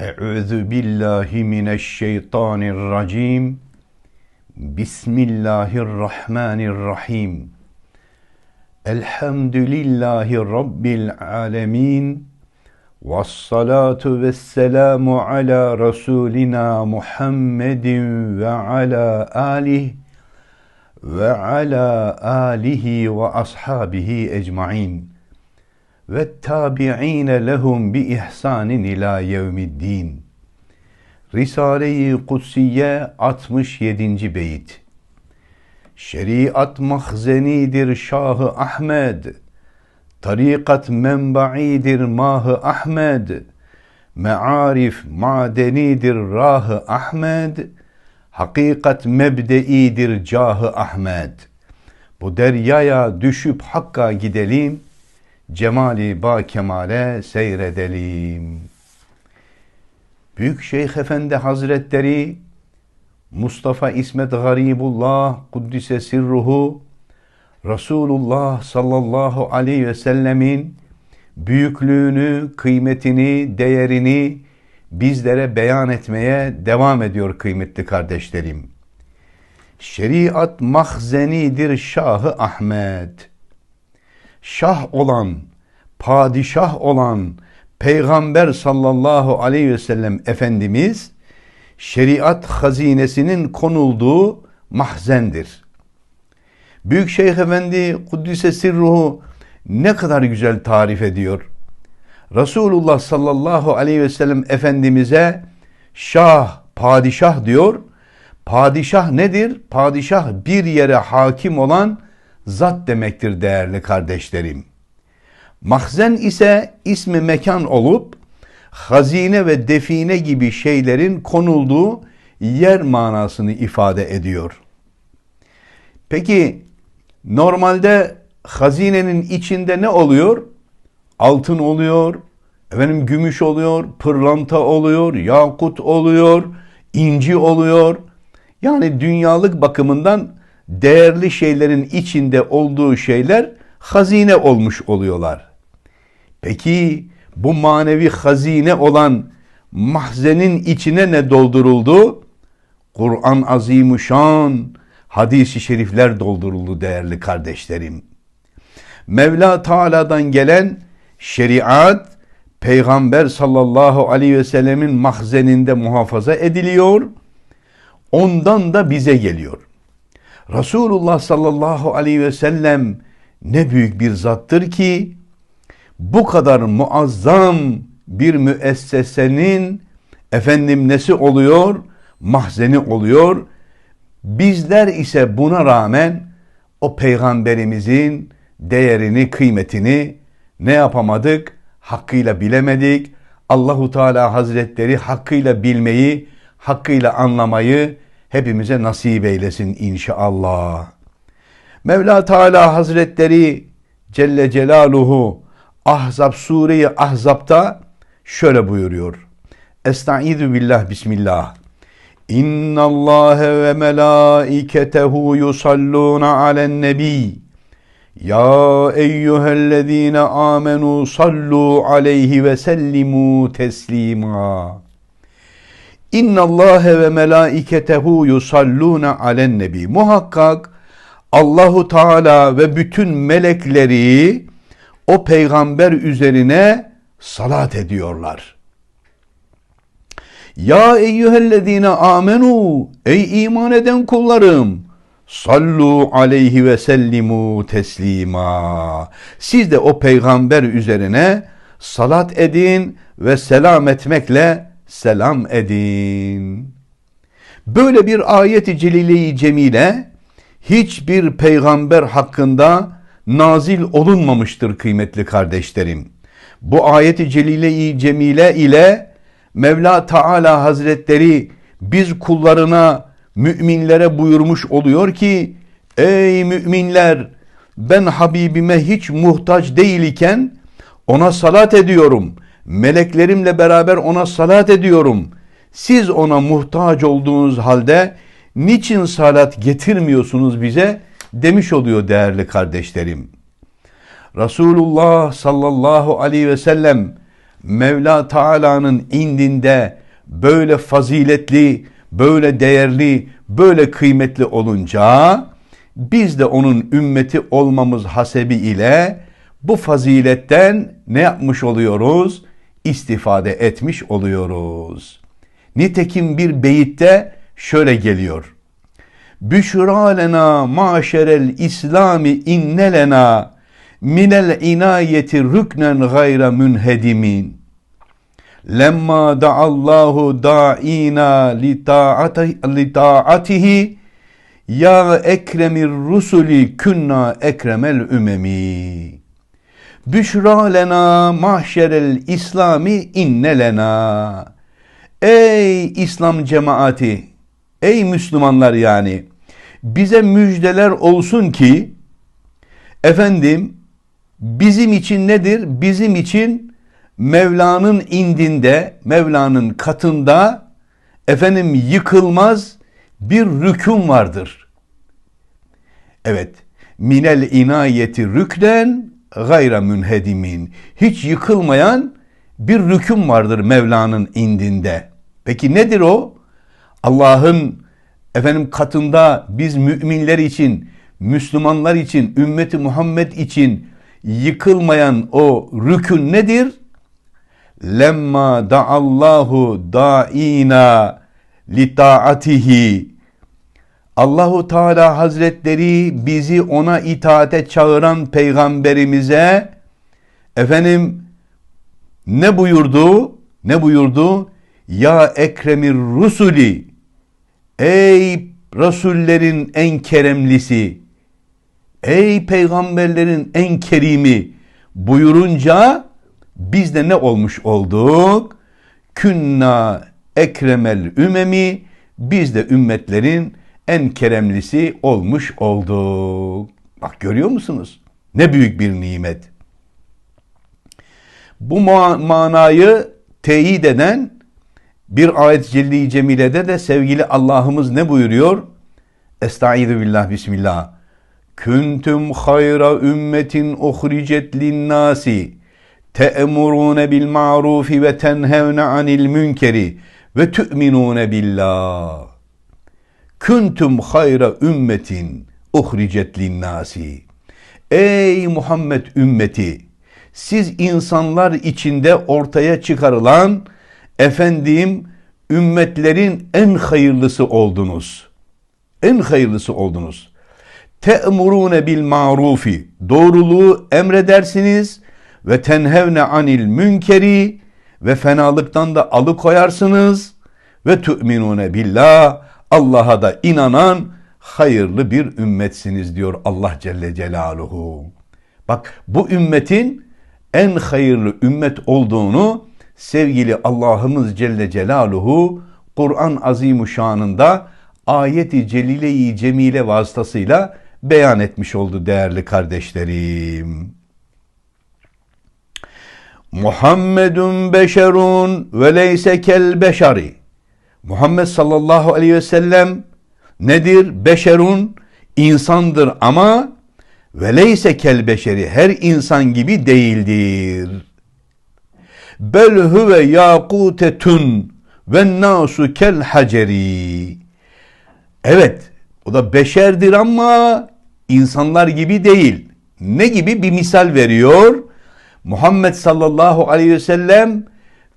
Euzu billahi mineşşeytanirracim. Bismillahirrahmanirrahim. Elhamdülillahi rabbil alamin. Ves salatu vesselamu ala rasulina Muhammedin ve ala alihi ve ala alihi ve ashabihi ecmaîn ve tabi'ine lehum bi ihsanin ila yevmiddin. Risale-i Kutsiye 67. beyit. Şeriat mahzenidir Şahı Ahmed. Tarikat menba'idir Mahı Ahmed. Me'arif madenidir Rahı Ahmed. Hakikat mebdeidir Cahı Ahmed. Bu deryaya düşüp Hakk'a gidelim.'' Cemali ba kemale seyredelim. Büyük Şeyh Efendi Hazretleri Mustafa İsmet Garibullah Kuddise Sirruhu Resulullah sallallahu aleyhi ve sellemin büyüklüğünü, kıymetini, değerini bizlere beyan etmeye devam ediyor kıymetli kardeşlerim. Şeriat mahzenidir Şahı Ahmet şah olan, padişah olan Peygamber sallallahu aleyhi ve sellem Efendimiz şeriat hazinesinin konulduğu mahzendir. Büyük Şeyh Efendi Kuddise Sirruhu ne kadar güzel tarif ediyor. Resulullah sallallahu aleyhi ve sellem Efendimiz'e şah, padişah diyor. Padişah nedir? Padişah bir yere hakim olan zat demektir değerli kardeşlerim. Mahzen ise ismi mekan olup hazine ve define gibi şeylerin konulduğu yer manasını ifade ediyor. Peki normalde hazinenin içinde ne oluyor? Altın oluyor, efendim gümüş oluyor, pırlanta oluyor, yakut oluyor, inci oluyor. Yani dünyalık bakımından değerli şeylerin içinde olduğu şeyler hazine olmuş oluyorlar. Peki bu manevi hazine olan mahzenin içine ne dolduruldu? Kur'an azimuşan, hadisi şerifler dolduruldu değerli kardeşlerim. Mevla Teala'dan gelen şeriat Peygamber sallallahu aleyhi ve sellemin mahzeninde muhafaza ediliyor. Ondan da bize geliyor. Resulullah sallallahu aleyhi ve sellem ne büyük bir zattır ki bu kadar muazzam bir müessesenin efendim nesi oluyor? Mahzeni oluyor. Bizler ise buna rağmen o peygamberimizin değerini, kıymetini ne yapamadık? Hakkıyla bilemedik. Allahu Teala Hazretleri hakkıyla bilmeyi, hakkıyla anlamayı hepimize nasip eylesin inşallah. Mevla Teala Hazretleri Celle Celaluhu Ahzab Sure-i Ahzab'da şöyle buyuruyor. Estaizu billah bismillah. İnna Allah ve melaiketehu yusalluna alen nebi. Ya eyyühellezine amenu sallu aleyhi ve sellimu teslima. İnna Allah ve melaiketehu yusalluna alen nebi. Muhakkak Allahu Teala ve bütün melekleri o peygamber üzerine salat ediyorlar. Ya eyyühellezine amenu ey iman eden kullarım sallu aleyhi ve sellimu teslima. Siz de o peygamber üzerine salat edin ve selam etmekle selam edin. Böyle bir ayet-i cemile hiçbir peygamber hakkında nazil olunmamıştır kıymetli kardeşlerim. Bu ayet-i celile-i cemile ile Mevla Taala Hazretleri biz kullarına, müminlere buyurmuş oluyor ki Ey müminler ben Habibime hiç muhtaç değil iken ona salat ediyorum.'' meleklerimle beraber ona salat ediyorum. Siz ona muhtaç olduğunuz halde niçin salat getirmiyorsunuz bize demiş oluyor değerli kardeşlerim. Resulullah sallallahu aleyhi ve sellem Mevla Teala'nın indinde böyle faziletli, böyle değerli, böyle kıymetli olunca biz de onun ümmeti olmamız hasebi ile bu faziletten ne yapmış oluyoruz? İstifade etmiş oluyoruz. Nitekim bir beyitte şöyle geliyor. Büşra lena maşerel İslami inne lena minel inayeti rüknen gayra münhedimin. Lemma da'allahu da'ina li ta'atihi ya ekremir rusuli künna ekremel ümemi. Büşra lena mahşerel İslami inne lena. Ey İslam cemaati, ey Müslümanlar yani, bize müjdeler olsun ki, efendim, bizim için nedir? Bizim için Mevla'nın indinde, Mevla'nın katında, efendim yıkılmaz bir rüküm vardır. Evet, minel inayeti rükden gayra münhedimin. Hiç yıkılmayan bir rüküm vardır Mevla'nın indinde. Peki nedir o? Allah'ın efendim katında biz müminler için, Müslümanlar için, ümmeti Muhammed için yıkılmayan o rükün nedir? Lemma da'allahu da'ina li ta'atihi Allahu Teala Hazretleri bizi ona itaate çağıran peygamberimize efendim ne buyurdu? Ne buyurdu? Ya Ekremir Rusuli Ey Resullerin en keremlisi Ey peygamberlerin en kerimi buyurunca biz de ne olmuş olduk? Künna ekremel ümemi biz de ümmetlerin en keremlisi olmuş olduk. Bak görüyor musunuz? Ne büyük bir nimet. Bu manayı teyit eden bir ayet celli cemilede de sevgili Allah'ımız ne buyuruyor? Estaizu billah bismillah. Kuntum hayra ümmetin uhricet linnasi te'emurune bil ma'rufi ve tenhevne anil münkeri ve tu'minune billah. Kuntum hayra ümmetin uhricet linnasi. Ey Muhammed ümmeti! Siz insanlar içinde ortaya çıkarılan efendim ümmetlerin en hayırlısı oldunuz. En hayırlısı oldunuz. Te'murune bil marufi. Doğruluğu emredersiniz ve tenhevne anil münkeri ve fenalıktan da alıkoyarsınız ve tu'minune billah Allah'a da inanan hayırlı bir ümmetsiniz diyor Allah Celle Celaluhu. Bak bu ümmetin en hayırlı ümmet olduğunu sevgili Allah'ımız Celle Celaluhu Kur'an Azimuşşan'ında ayeti celile-i cemile vasıtasıyla beyan etmiş oldu değerli kardeşlerim. Muhammedun beşerun ve leyse kel beşari. Muhammed sallallahu aleyhi ve sellem nedir? Beşerun insandır ama ve leyse kel beşeri her insan gibi değildir. Bel huve yakutetun ve nasu kel haceri. Evet, o da beşerdir ama insanlar gibi değil. Ne gibi bir misal veriyor? Muhammed sallallahu aleyhi ve sellem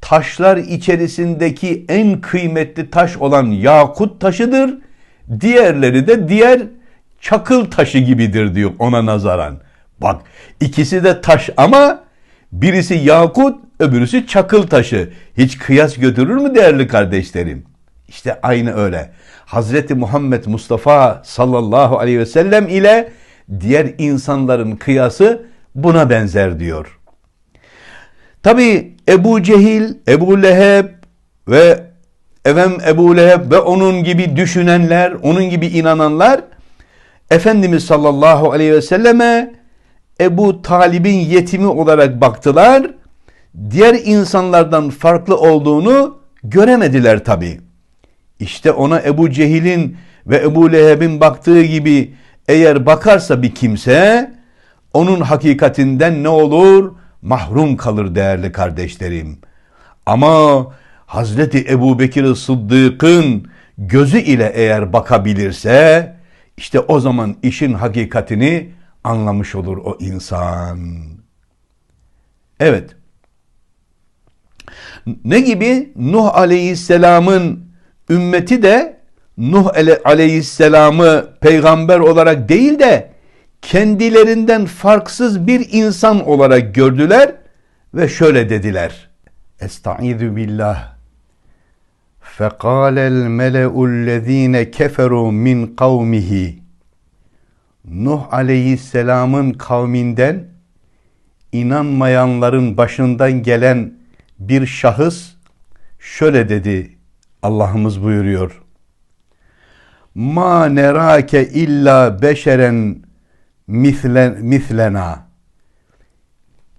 taşlar içerisindeki en kıymetli taş olan yakut taşıdır. Diğerleri de diğer çakıl taşı gibidir diyor ona nazaran. Bak ikisi de taş ama birisi yakut öbürüsü çakıl taşı. Hiç kıyas götürür mü değerli kardeşlerim? İşte aynı öyle. Hazreti Muhammed Mustafa sallallahu aleyhi ve sellem ile diğer insanların kıyası buna benzer diyor. Tabi Ebu Cehil, Ebu Leheb ve efendim Ebu Leheb ve onun gibi düşünenler, onun gibi inananlar Efendimiz sallallahu aleyhi ve selleme Ebu Talib'in yetimi olarak baktılar. Diğer insanlardan farklı olduğunu göremediler tabi. İşte ona Ebu Cehil'in ve Ebu Leheb'in baktığı gibi eğer bakarsa bir kimse onun hakikatinden ne olur? mahrum kalır değerli kardeşlerim. Ama Hazreti Ebu Bekir Sıddık'ın gözü ile eğer bakabilirse işte o zaman işin hakikatini anlamış olur o insan. Evet. Ne gibi? Nuh Aleyhisselam'ın ümmeti de Nuh Aleyhisselam'ı peygamber olarak değil de kendilerinden farksız bir insan olarak gördüler ve şöyle dediler. Estaizu billah. فَقَالَ الْمَلَأُ الَّذ۪ينَ كَفَرُوا مِنْ قَوْمِهِ Nuh aleyhisselamın kavminden inanmayanların başından gelen bir şahıs şöyle dedi. Allah'ımız buyuruyor. Ma nerake illa beşeren mislen, mislena.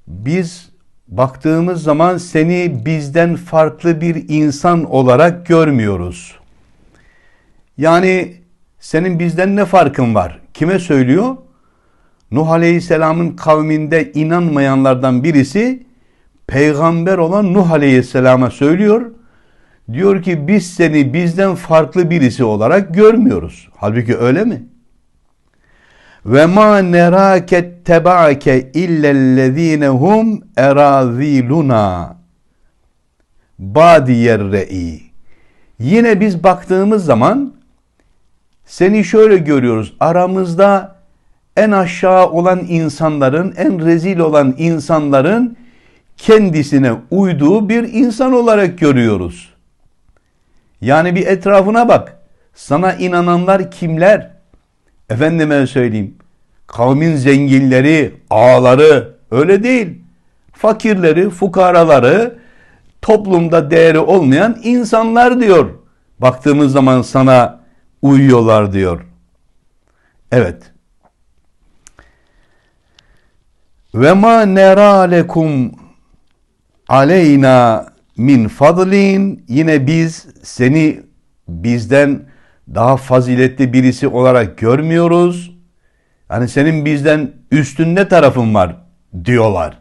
Biz baktığımız zaman seni bizden farklı bir insan olarak görmüyoruz. Yani senin bizden ne farkın var? Kime söylüyor? Nuh Aleyhisselam'ın kavminde inanmayanlardan birisi peygamber olan Nuh Aleyhisselam'a söylüyor. Diyor ki biz seni bizden farklı birisi olarak görmüyoruz. Halbuki öyle mi? Ve ma nerake tebaake illellezine hum eraziluna badiyer re'i. Yine biz baktığımız zaman seni şöyle görüyoruz. Aramızda en aşağı olan insanların, en rezil olan insanların kendisine uyduğu bir insan olarak görüyoruz. Yani bir etrafına bak. Sana inananlar kimler? Efendime söyleyeyim. Kavmin zenginleri, ağaları öyle değil. Fakirleri, fukaraları, toplumda değeri olmayan insanlar diyor. Baktığımız zaman sana uyuyorlar diyor. Evet. Ve ma nera lekum aleyna min fadlin yine biz seni bizden daha faziletli birisi olarak görmüyoruz. Yani senin bizden üstünde tarafın var diyorlar.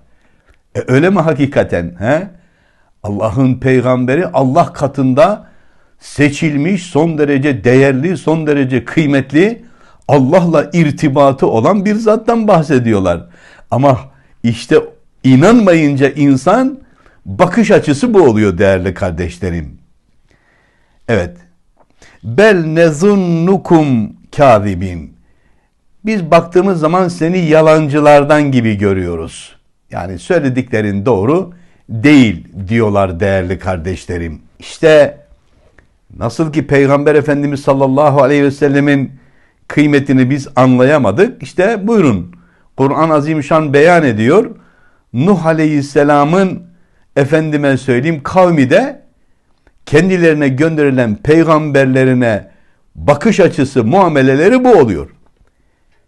E öyle mi hakikaten? He? Allah'ın peygamberi Allah katında seçilmiş, son derece değerli, son derece kıymetli, Allah'la irtibatı olan bir zattan bahsediyorlar. Ama işte inanmayınca insan bakış açısı bu oluyor değerli kardeşlerim. Evet. Bel nezunnukum kâzibin. Biz baktığımız zaman seni yalancılardan gibi görüyoruz. Yani söylediklerin doğru değil diyorlar değerli kardeşlerim. İşte nasıl ki Peygamber Efendimiz sallallahu aleyhi ve sellemin kıymetini biz anlayamadık. İşte buyurun Kur'an Azimüşşan beyan ediyor. Nuh Aleyhisselam'ın efendime söyleyeyim kavmi de kendilerine gönderilen peygamberlerine bakış açısı, muameleleri bu oluyor.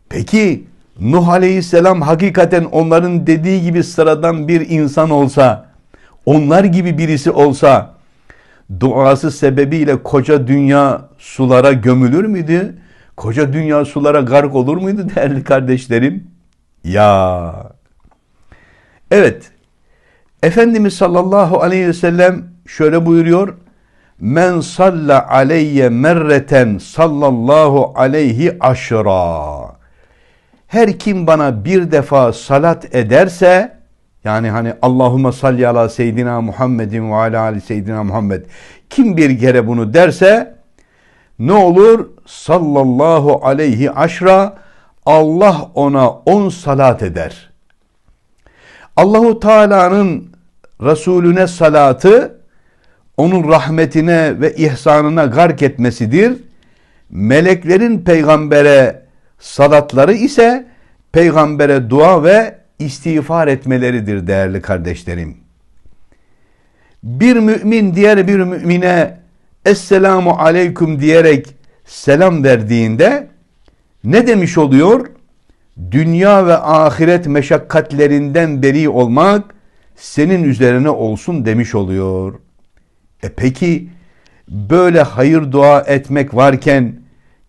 Peki Nuh Aleyhisselam hakikaten onların dediği gibi sıradan bir insan olsa, onlar gibi birisi olsa duası sebebiyle koca dünya sulara gömülür müydü? Koca dünya sulara gark olur muydu değerli kardeşlerim? Ya. Evet. Efendimiz sallallahu aleyhi ve sellem şöyle buyuruyor. Men salla aleyye merreten sallallahu aleyhi aşra. Her kim bana bir defa salat ederse yani hani Allahümme salli ala seyyidina Muhammedin ve ala ali seyyidina Muhammed. Kim bir kere bunu derse ne olur? Sallallahu aleyhi aşra Allah ona on salat eder. Allahu Teala'nın Resulüne salatı onun rahmetine ve ihsanına gark etmesidir. Meleklerin peygambere salatları ise peygambere dua ve istiğfar etmeleridir değerli kardeşlerim. Bir mümin diğer bir mümine Esselamu aleyküm diyerek selam verdiğinde ne demiş oluyor? Dünya ve ahiret meşakkatlerinden beri olmak senin üzerine olsun demiş oluyor. E peki böyle hayır dua etmek varken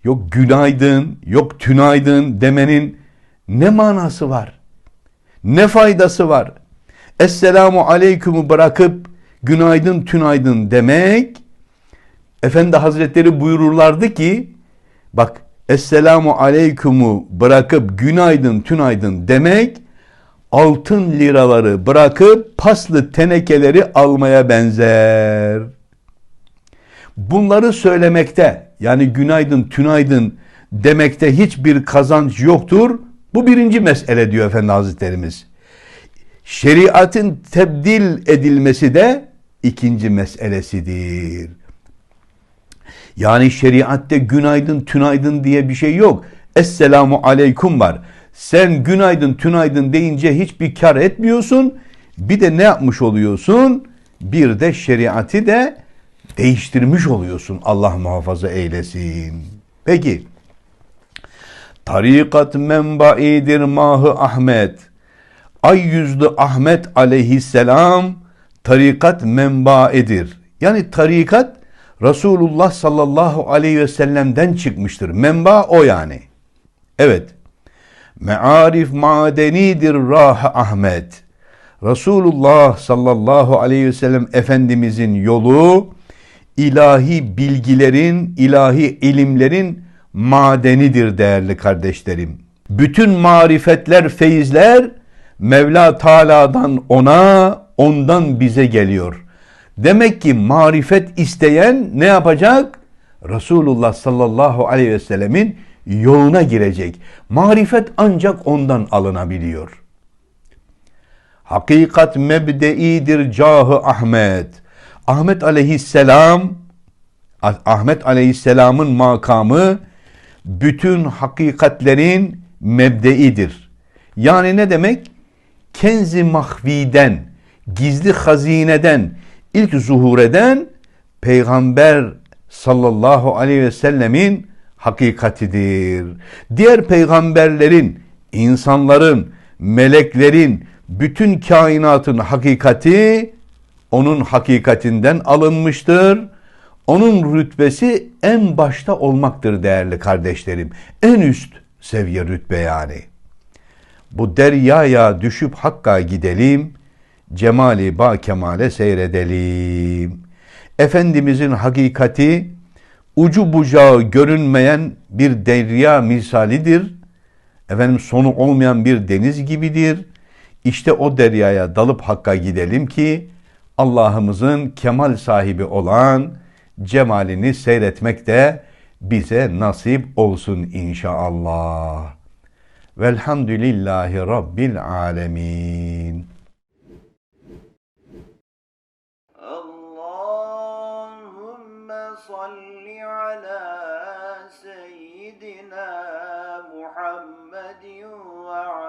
yok günaydın, yok tünaydın demenin ne manası var? Ne faydası var? Esselamu aleykümü bırakıp günaydın tünaydın demek Efendi Hazretleri buyururlardı ki bak Esselamu aleykümü bırakıp günaydın tünaydın demek altın liraları bırakıp paslı tenekeleri almaya benzer. Bunları söylemekte yani günaydın tünaydın demekte hiçbir kazanç yoktur. Bu birinci mesele diyor Efendi Hazretlerimiz. Şeriatın tebdil edilmesi de ikinci meselesidir. Yani şeriatte günaydın tünaydın diye bir şey yok. Esselamu aleyküm var. Sen günaydın tünaydın deyince hiçbir kar etmiyorsun. Bir de ne yapmış oluyorsun? Bir de şeriatı de değiştirmiş oluyorsun. Allah muhafaza eylesin. Peki. Tarikat menbaidir mahı Ahmet. Ay yüzlü Ahmet aleyhisselam tarikat menbaidir. Yani tarikat Resulullah sallallahu aleyhi ve sellem'den çıkmıştır. Menba o yani. Evet. Mearif madenidir Rah Ahmet. Resulullah sallallahu aleyhi ve sellem Efendimizin yolu ilahi bilgilerin, ilahi ilimlerin madenidir değerli kardeşlerim. Bütün marifetler, feyizler Mevla Teala'dan ona, ondan bize geliyor. Demek ki marifet isteyen ne yapacak? Resulullah sallallahu aleyhi ve sellemin yoluna girecek. Marifet ancak ondan alınabiliyor. Hakikat mebdeidir cahı Ahmet. Ahmet aleyhisselam Ahmet aleyhisselamın makamı bütün hakikatlerin mebdeidir. Yani ne demek? Kenzi mahviden, gizli hazineden, ilk zuhur eden peygamber sallallahu aleyhi ve sellemin hakikatidir. Diğer peygamberlerin, insanların, meleklerin, bütün kainatın hakikati onun hakikatinden alınmıştır. Onun rütbesi en başta olmaktır değerli kardeşlerim. En üst seviye rütbe yani. Bu deryaya düşüp Hakk'a gidelim, cemali ba kemale seyredelim. Efendimizin hakikati ucu bucağı görünmeyen bir derya misalidir. Efendim sonu olmayan bir deniz gibidir. İşte o deryaya dalıp Hakk'a gidelim ki Allah'ımızın kemal sahibi olan cemalini seyretmek de bize nasip olsun inşallah. Velhamdülillahi Rabbil alemin.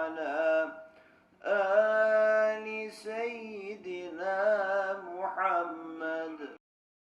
على آه